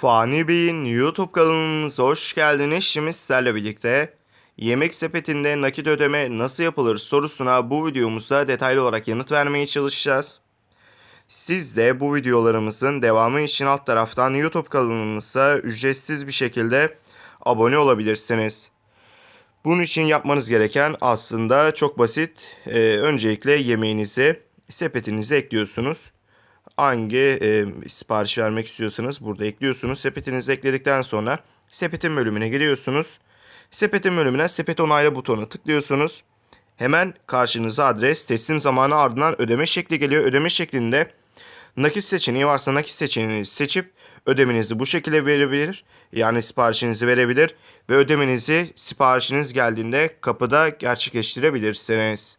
Fani Bey'in YouTube kanalımıza hoş geldiniz. Şimdi sizlerle birlikte yemek sepetinde nakit ödeme nasıl yapılır sorusuna bu videomuzda detaylı olarak yanıt vermeye çalışacağız. Siz de bu videolarımızın devamı için alt taraftan YouTube kanalımıza ücretsiz bir şekilde abone olabilirsiniz. Bunun için yapmanız gereken aslında çok basit. Ee, öncelikle yemeğinizi sepetinize ekliyorsunuz hangi e, sipariş vermek istiyorsanız burada ekliyorsunuz. Sepetinizi ekledikten sonra sepetin bölümüne giriyorsunuz. Sepetin bölümüne sepet onayla butonu tıklıyorsunuz. Hemen karşınıza adres, teslim zamanı ardından ödeme şekli geliyor. Ödeme şeklinde nakit seçeneği varsa nakit seçeneğini seçip ödemenizi bu şekilde verebilir. Yani siparişinizi verebilir ve ödemenizi siparişiniz geldiğinde kapıda gerçekleştirebilirsiniz.